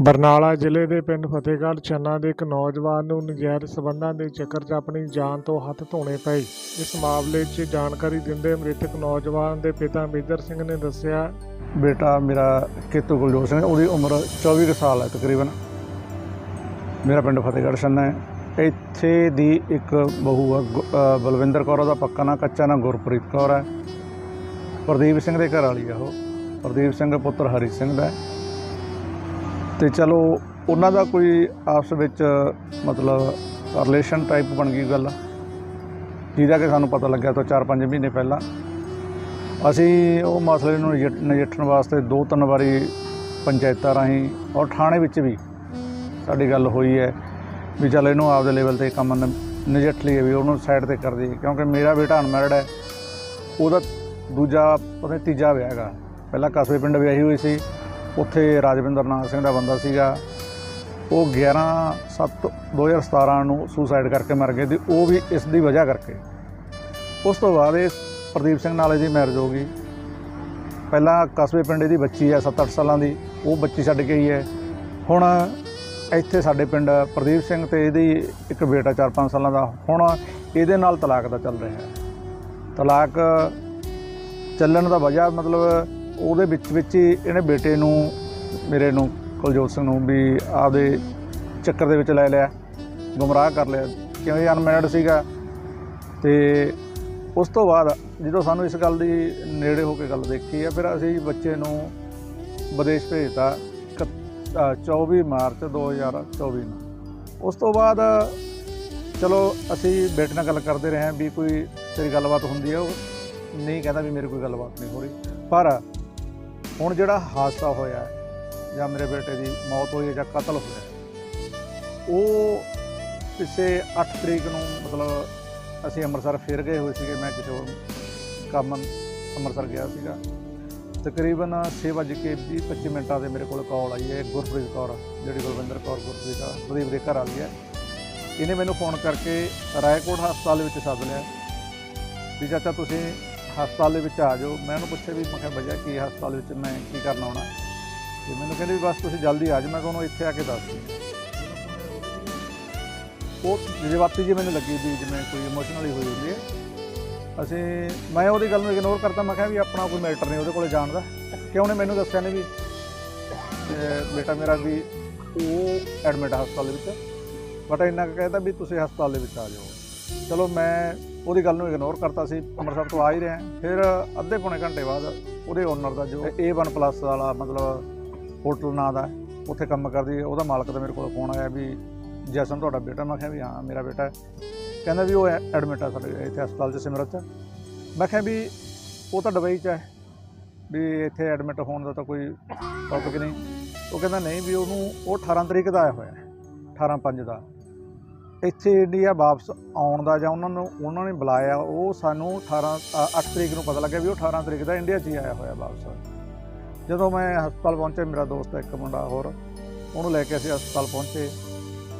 ਬਰਨਾਲਾ ਜ਼ਿਲ੍ਹੇ ਦੇ ਪਿੰਡ ਫਤਿਹਗੜ੍ਹ ਚੰਨਾ ਦੇ ਇੱਕ ਨੌਜਵਾਨ ਨੂੰ ਨਜਾਇਜ਼ ਸਬੰਧਾਂ ਦੇ ਚੱਕਰ 'ਚ ਆਪਣੀ ਜਾਨ ਤੋਂ ਹੱਥ ਧੋਣੇ ਪਏ। ਇਸ ਮਾਮਲੇ 'ਚ ਜਾਣਕਾਰੀ ਦਿੰਦੇ ਮ੍ਰਿਤਕ ਨੌਜਵਾਨ ਦੇ ਪਿਤਾ ਮੇਜਰ ਸਿੰਘ ਨੇ ਦੱਸਿਆ। ਬੇਟਾ ਮੇਰਾ ਕੇਤੂ ਗੁਲਜੋਤ ਸਿੰਘ, ਉਹਦੀ ਉਮਰ 24 ਕੁ ਸਾਲ ਹੈ ਤਕਰੀਬਨ। ਮੇਰਾ ਪਿੰਡ ਫਤਿਹਗੜ੍ਹ ਛੰਨਾ ਹੈ। ਇੱਥੇ ਦੀ ਇੱਕ ਬਹੂ ਆ, ਗੁ- ਬਲਵਿੰਦਰ ਕੌਰ, ਉਹਦਾ ਪੱਕਾ ਨਾਂ ਕੱਚਾ ਨਾਂ ਗੁਰਪ੍ਰੀਤ ਕੌਰ ਹੈ। ਪ੍ਰਦੀਪ ਸਿੰਘ ਦੇ ਘਰ ਵਾਲੀ ਆ ਉਹ। ਪ੍ਰਦੀਪ ਸਿੰਘ ਪੁੱਤਰ ਹਰੀ ਸਿੰਘ ਦਾ ਹੈ। ਤੇ ਚਲੋ, ਉਹਨਾਂ ਦਾ ਕੋਈ ਆਪਸ ਵਿੱਚ ਮਤਲਬ ਰਿਲੇਸ਼ਨ ਟਾਈਪ ਬਣ ਗਈ ਗੱਲ, ਜਿਹਦਾ ਕਿ ਸਾਨੂੰ ਪਤਾ ਲੱਗਿਆ ਤਾਂ 4-5 ਮਹੀਨੇ ਪਹਿਲਾਂ। ਅਸੀਂ ਉਹ ਮਸਲੇ ਨੂੰ ਨਜਿ- ਨਜਿੱਠਣ ਵਾਸਤੇ ਦੋ ਤਿੰਨ ਵਾਰੀ ਪੰਚਾਇਤਾਂ ਰਾਹੀਂ ਔਰ ਥਾਣੇ ਵਿੱਚ ਵੀ ਸਾਡੀ ਗੱਲ ਹੋਈ ਹੈ ਵੀ ਚੱਲ ਇਹਨੂੰ ਆਪਦੇ ਲੈਵਲ ਤੇ ਕੰਮ ਨ- ਨਜਿੱਠ ਲਈਏ ਵੀ ਉਹਨੂੰ ਸਾਈਡ ਤੇ ਕਰ ਦਈਏ, ਕਿਉਂਕਿ ਮੇਰਾ ਬੇਟਾ ਅਨਮੈਰਿਡ ਹੈ, ਉਹਦਾ ਦੂਜਾ ਪਤਾ ਤੀਜਾ ਵਿਆਹ ਹੈਗਾ। ਪਹਿਲਾਂ ਕਸਬੇ ਪਿੰਡ ਵਿਆਹੀ ਹੋਈ ਸੀ ਉੱਥੇ ਰਾਜਵਿੰਦਰ ਨਾਥ ਸਿੰਘ ਦਾ ਬੰਦਾ ਸੀਗਾ। ਉਹ 11 7 2017 ਨੂੰ ਸੁਸਾਈਡ ਕਰਕੇ ਮਰ ਗਏ ਤੇ ਉਹ ਵੀ ਇਸ ਦੀ ਵਜ੍ਹਾ ਕਰਕੇ। ਉਸ ਤੋਂ ਬਾਅਦ ਇਹ ਪ੍ਰਦੀਪ ਸਿੰਘ ਨਾਲ ਇਹਦੀ ਮੈਰਿਜ ਹੋ ਗਈ। ਪਹਿਲਾਂ ਕਸਬੇ ਪਿੰਡ ਇਹਦੀ ਬੱਚੀ ਹੈ 7-8 ਸਾਲਾਂ ਦੀ। ਉਹ ਬੱਚੀ ਛੱਡ ਕੇ ਹੀ ਹੈ। ਹੁਣ ਇੱਥੇ ਸਾਡੇ ਪਿੰਡ ਪ੍ਰਦੀਪ ਸਿੰਘ ਤੇ ਇਹਦੀ ਇੱਕ ਬੇਟਾ 4-5 ਸਾਲਾਂ ਦਾ। ਹੁਣ ਇਹਦੇ ਨਾਲ ਤਲਾਕ ਦਾ ਚੱਲ ਰਿਹਾ ਹੈ। ਤਲਾਕ ਚੱਲਣ ਦਾ ਵਜ੍ਹਾ ਮਤਲਬ ਉਹਦੇ ਵਿੱਚ ਵਿੱਚ ਹੀ ਇਹਨੇ ਬੇਟੇ ਨੂੰ ਮੇਰੇ ਨੂੰ ਕੁਲਜੋਤ ਸਿੰਘ ਨੂੰ ਵੀ ਆਪਦੇ ਚੱਕਰ ਦੇ ਵਿੱਚ ਲੈ ਲਿਆ ਗੁੰਮਰਾਹ ਕਰ ਲਿਆ। ਕਿਉਂਕਿ ਅਨਮੈਰਿਡ ਸੀਗਾ ਤੇ ਉਸ ਤੋਂ ਬਾਅਦ ਜਦੋਂ ਸਾਨੂੰ ਇਸ ਗੱਲ ਦੀ ਨੇੜੇ ਹੋ ਕੇ ਗੱਲ ਦੇਖੀ ਹੈ ਫਿਰ ਅਸੀਂ ਬੱਚੇ ਨੂੰ ਵਿਦੇਸ਼ ਭੇਜਤਾ ਇਕ- ਅ, 24 ਮਾਰਚ 2024 ਨੂੰ। ਉਸ ਤੋਂ ਬਾਅਦ ਚਲੋ ਅਸੀਂ ਬੇਟੇ ਨਾਲ ਗੱਲ ਕਰਦੇ ਰਹੇ ਹਾਂ ਵੀ ਕੋਈ ਤੇਰੀ ਗੱਲਬਾਤ ਹੁੰਦੀ ਹੈ ਉਹ ਨਹੀਂ ਕਹਿੰਦਾ ਵੀ ਮੇਰੇ ਕੋਈ ਗੱਲਬਾਤ ਨਹੀਂ ਹੋ ਰਹੀ। ਪਰ ਹੁਣ ਜਿਹੜਾ ਹਾਦਸਾ ਹੋਇਆ ਜਾਂ ਮੇਰੇ ਬੇਟੇ ਦੀ ਮੌਤ ਹੋਈ ਹੈ ਜਾਂ ਕਤਲ ਹੋਇਆ ਉਹ ਪਿਛੇ 8 ਤਰੀਕ ਨੂੰ ਮਤਲਬ ਅਸੀਂ ਅੰਮ੍ਰਿਤਸਰ ਫਿਰ ਗਏ ਹੋਏ ਸੀਗੇ, ਮੈਂ ਕਿਸੇ ਹੋਰ ਕੰਮ ਅੰਮ੍ਰਿਤਸਰ ਗਿਆ ਸੀਗਾ। ਤਕਰੀਬਨ 6:20-25 ਮਿੰਟਾਂ ਦੇ ਮੇਰੇ ਕੋਲ ਕਾਲ ਆਈ ਹੈ ਗੁਰਪ੍ਰੀਤ ਕੌਰ, ਜਿਹੜੀ ਗੁਰਵਿੰਦਰ ਕੌਰ ਗੁਰਪ੍ਰੀਤ ਆ ਪ੍ਰਦੀਪ ਦੇ ਘਰ ਵਾਲੀ ਹੈ। ਇਹਨੇ ਮੈਨੂੰ ਫੋਨ ਕਰਕੇ ਰਾਏਕੋਟ ਹਸਪਤਾਲ ਵਿੱਚ ਸੱਦ ਲਿਆ। ਵੀ ਚਾਚਾ, ਤੁਸੀਂ ਹਸਪਤਾਲ ਦੇ ਵਿੱਚ ਆ ਜਾਓ। ਮੈਂ ਉਹਨੂੰ ਪੁੱਛਿਆ ਵੀ, ਮੈਂ ਕਿਹਾ ਵਜ੍ਹਾ ਕੀ ਹੈ ਹਸਪਤਾਲ ਵਿੱਚ ਮੈਂ ਕੀ ਕਰਨ ਆਉਣਾ ਤੇ ਮੈਨੂੰ ਕਹਿੰਦੇ ਵੀ, ਬਸ ਤੁਸੀਂ ਜਲਦੀ ਆ ਜਾਓ। ਮੈਂ ਤੁਹਾਨੂੰ ਇੱਥੇ ਆ ਕੇ ਦੱਸ ਦੂੰ ਉਹ ਜਜ਼ਬਾਤੀ ਜੀ ਮੈਨੂੰ ਲੱਗੀ ਵੀ ਜਿਵੇਂ ਕੋਈ ਇਮੋਸ਼ਨਲੀ ਹੋਈ ਹੁੰਦੀ ਹੈ। ਅਸੀਂ, ਮੈਂ ਉਹਦੀ ਗੱਲ ਨੂੰ ਇਗਨੋਰ ਕਰਤਾ। ਮੈਂ ਕਿਹਾ ਵੀ, ਆਪਣਾ ਕੋਈ ਮੈਟਰ ਨਹੀਂ ਉਹਦੇ ਕੋਲੇ ਜਾਣ ਦਾ। ਕਿਉਂ ਉਹਨੇ ਮੈਨੂੰ ਦੱਸਿਆ ਨਹੀਂ ਵੀ, ਤੇ ਬੇਟਾ ਮੇਰਾ ਵੀ, ਉਹ ਐਡਮਿਟ ਹਸਪਤਾਲ ਦੇ ਵਿੱਚ। ਬਟ ਇੰਨਾ ਕੁ ਕਹਿਤਾ ਵੀ, ਤੁਸੀਂ ਹਸਪਤਾਲ ਦੇ ਵਿੱਚ ਆ ਜਾਓ। ਚਲੋ ਮੈਂ ਉਹਦੀ ਗੱਲ ਨੂੰ ਇਗਨੋਰ ਕਰਤਾ ਸੀ, ਅੰਮ੍ਰਿਤਸਰ ਤੋਂ ਆ ਹੀ ਰਿਹਾ। ਫਿਰ ਅੱਧੇ ਪੌਣੇ ਘੰਟੇ ਬਾਅਦ ਉਹਦੇ ਓਨਰ ਦਾ ਜੋ A1 ਪਲੱਸ ਵਾਲਾ ਮਤਲਬ ਹੋਟਲ ਨਾਂ ਦਾ ਉੱਥੇ ਕੰਮ ਕਰਦੀ, ਉਹਦਾ ਮਾਲਕ ਦਾ ਮੇਰੇ ਕੋਲ ਫੋਨ ਆਇਆ ਵੀ ਜੈਸਨ ਤੁਹਾਡਾ ਬੇਟਾ। ਮੈਂ ਕਿਹਾ ਵੀ ਹਾਂ, ਮੇਰਾ ਬੇਟਾ ਕਹਿੰਦਾ ਵੀ ਉਹ ਐਡਮਿਟ ਆ ਸਾਡੇ ਇੱਥੇ ਹਸਪਤਾਲ 'ਚ ਸਿਮਰਤ ਮੈਂ ਕਿਹਾ ਵੀ ਉਹ ਤਾਂ ਦੁਬਈ 'ਚ ਹੈ। ਵੀ ਇੱਥੇ ਐਡਮਿਟ ਹੋਣ ਦਾ ਤਾਂ ਕੋਈ ਟੌਪਿਕ ਨਹੀਂ। ਉਹ ਕਹਿੰਦਾ ਨਹੀਂ ਵੀ ਉਹਨੂੰ, ਉਹ 18 ਤਰੀਕ ਦਾ ਆਇਆ ਹੋਇਆ ਹੈ। 18 5 ਦਾ। ਇੱਥੇ ਇੰਡੀਆ ਵਾਪਸ ਆਉਣ ਦਾ ਜਾਂ ਉਹਨਾਂ ਨੂੰ ਉਹਨਾਂ ਨੇ ਬੁਲਾਇਆ ਉਹ ਸਾਨੂੰ 18 ਅ, 8 ਤਰੀਕ ਨੂੰ ਪਤਾ ਲੱਗਿਆ ਵੀ ਉਹ 18 ਤਰੀਕ ਦਾ ਇੰਡੀਆ 'ਚ ਹੀ ਆਇਆ ਹੋਇਆ ਵਾਪਸ। ਜਦੋਂ ਮੈਂ ਹਸਪਤਾਲ ਪਹੁੰਚਿਆ ਮੇਰਾ ਦੋਸਤ ਇੱਕ ਮੁੰਡਾ ਹੋਰ ਉਹਨੂੰ ਲੈ ਕੇ ਅਸੀਂ ਹਸਪਤਾਲ ਪਹੁੰਚੇ।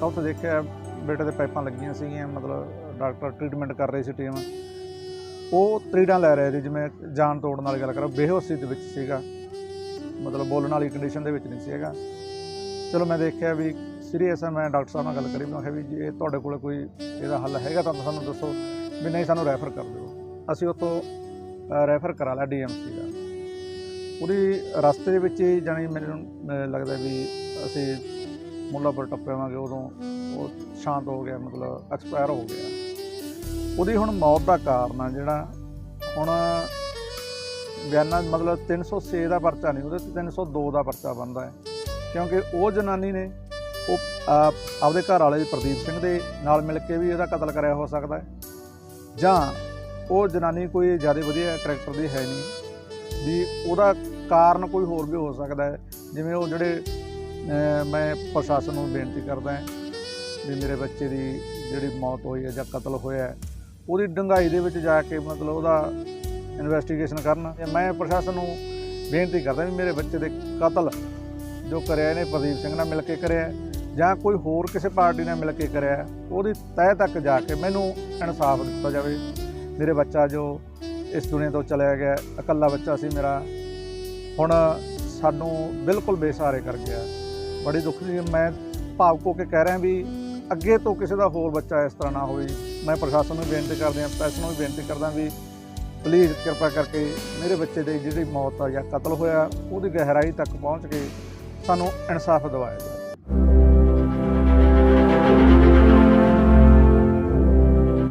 ਤਾਂ ਉੱਥੇ ਦੇਖਿਆ ਬੇਟੇ ਦੇ ਪਾਈਪਾਂ ਲੱਗੀਆਂ ਸੀਗੀਆਂ ਮਤਲਬ ਡਾਕਟਰ ਟ੍ਰੀਟਮੈਂਟ ਕਰ ਰਹੀ ਸੀ ਟੀਮ। ਉਹ ਤਰੀਡਾਂ ਲੈ ਰਹੇ ਸੀ ਜਿਵੇਂ ਜਾਨ ਤੋੜਨ ਵਾਲੀ ਗੱਲ ਕਰੋ ਬੇਹੋਸ਼ੀ ਦੇ ਵਿੱਚ ਸੀਗਾ। ਮਤਲਬ ਬੋਲਣ ਵਾਲੀ ਕੰਡੀਸ਼ਨ ਦੇ ਵਿੱਚ ਨਹੀਂ ਸੀਗਾ। ਚਲੋ ਮੈਂ ਦੇਖਿਆ ਵੀ ਸੀਰੀਅਸ ਹੈ ਮੈਂ ਡਾਕਟਰ ਸਾਹਿਬ ਨਾਲ ਗੱਲ ਕਰੀ, ਮੈਂ ਕਿਹਾ ਵੀ ਜੇ ਤੁਹਾਡੇ ਕੋਲ ਕੋਈ ਇਹਦਾ ਹੱਲ ਹੈਗਾ ਤਾਂ ਸਾਨੂੰ ਦੱਸੋ ਵੀ ਨਹੀਂ ਸਾਨੂੰ ਰੈਫਰ ਕਰ ਦਿਓ। ਅਸੀਂ ਉੱਥੋਂ ਰੈਫਰ ਕਰਾ ਲਿਆ ਡੀਐਮਸੀ ਦਾ। ਉਹਦੀ ਰਸਤੇ ਦੇ ਵਿੱਚ ਹੀ ਜਾਣੀ ਮੈਨੂੰ ਲੱਗਦਾ ਵੀ ਅਸੀਂ ਮੁੱਲਾਪੁਰ ਟੱਪੇਵਾਂਗੇ ਉਦੋਂ ਉਹ ਸ਼ਾਂਤ ਹੋ ਗਿਆ, ਮਤਲਬ ਐਕਸਪਾਇਰ ਹੋ ਗਿਆ। ਉਹਦੀ ਹੁਣ ਮੌਤ ਦਾ ਕਾਰਨ ਆ ਜਿਹੜਾ ਹੁਣ ਬਿਆਨਾਂ, ਮਤਲਬ 306 ਦਾ ਪਰਚਾ ਨਹੀਂ, ਉਹਦੇ ਤੇ 302 ਦਾ ਪਰਚਾ ਬਣਦਾ ਹੈ। ਕਿਉਂਕਿ ਉਹ ਜਨਾਨੀ ਨੇ ਉਹ ਆਪਦੇ ਘਰ ਵਾਲੇ ਪ੍ਰਦੀਪ ਸਿੰਘ ਦੇ ਨਾਲ ਮਿਲ ਕੇ ਵੀ ਇਹਦਾ ਕਤਲ ਕਰਿਆ ਹੋ ਸਕਦਾ ਹੈ। ਜਾਂ ਉਹ ਜਨਾਨੀ ਕੋਈ ਜ਼ਿਆਦਾ ਵਧੀਆ ਕਰੈਕਟਰ ਦੀ ਹੈ ਨਹੀਂ, ਵੀ ਉਹਦਾ ਕਾਰਨ ਕੋਈ ਹੋਰ ਵੀ ਹੋ ਸਕਦਾ ਹੈ। ਜਿਵੇਂ ਉਹ ਜਿਹੜੇ ਮੈਂ ਪ੍ਰਸ਼ਾਸਨ ਨੂੰ ਬੇਨਤੀ ਕਰਦਾ ਹਾਂ ਵੀ ਮੇਰੇ ਬੱਚੇ ਦੀ ਜਿਹੜੀ ਮੌਤ ਹੋਈ ਹੈ ਜਾਂ ਕਤਲ ਹੋਇਆ ਹੈ, ਉਹਦੀ ਡੰਗਾਈ ਦੇ ਵਿੱਚ ਜਾ ਕੇ ਮਤਲਬ ਉਹਦਾ ਇਨਵੈਸਟੀਗੇਸ਼ਨ ਕਰਨ। ਤੇ ਮੈਂ ਪ੍ਰਸ਼ਾਸਨ ਨੂੰ ਬੇਨਤੀ ਕਰਦਾ ਵੀ ਮੇਰੇ ਬੱਚੇ ਦੇ ਕਤਲ ਜੋ ਕਰਿਆ ਇਹਨੇ ਪ੍ਰਦੀਪ ਸਿੰਘ ਨਾਲ ਮਿਲ ਕੇ ਕਰਿਆ ਜਾਂ ਕੋਈ ਹੋਰ ਕਿਸੇ ਪਾਰਟੀ ਨਾਲ ਮਿਲ ਕੇ ਕਰਿਆ ਉਹਦੀ ਤਹਿ ਤੱਕ ਜਾ ਕੇ ਮੈਨੂੰ ਇਨਸਾਫ ਦਿੱਤਾ ਜਾਵੇ। ਮੇਰੇ ਬੱਚਾ ਜੋ ਇਸ ਦੁਨੀਆ ਤੋਂ ਚਲਿਆ ਗਿਆ ਇਕੱਲਾ ਬੱਚਾ ਸੀ ਮੇਰਾ, ਹੁਣ ਸਾਨੂੰ ਬਿਲਕੁਲ ਬੇਸਹਾਰੇ ਕਰ ਗਿਆ ਬੜੀ ਦੁੱਖ ਦੀ ਮੈਂ ਭਾਵਕ ਹੋ ਕੇ ਕਹਿ ਰਿਹਾ ਵੀ ਅੱਗੇ ਤੋਂ ਕਿਸੇ ਦਾ ਹੋਰ ਬੱਚਾ ਇਸ ਤਰ੍ਹਾਂ ਨਾ ਹੋਵੇ। ਮੈਂ ਪ੍ਰਸ਼ਾਸਨ ਨੂੰ ਬੇਨਤੀ ਕਰਦੇ ਹਾਂ ਪ੍ਰੈਸ ਨੂੰ ਵੀ ਬੇਨਤੀ ਕਰਦਾ ਵੀ ਪਲੀਜ਼ ਕਿਰਪਾ ਕਰਕੇ ਮੇਰੇ ਬੱਚੇ ਦੀ ਜਿਹੜੀ ਮੌਤ ਆ ਜਾਂ ਕਤਲ ਹੋਇਆ, ਉਹਦੀ ਗਹਿਰਾਈ ਤੱਕ ਪਹੁੰਚ ਕੇ ਸਾਨੂੰ ਇਨਸਾਫ ਦਿਵਾਇਆ ਜਾਵੇ।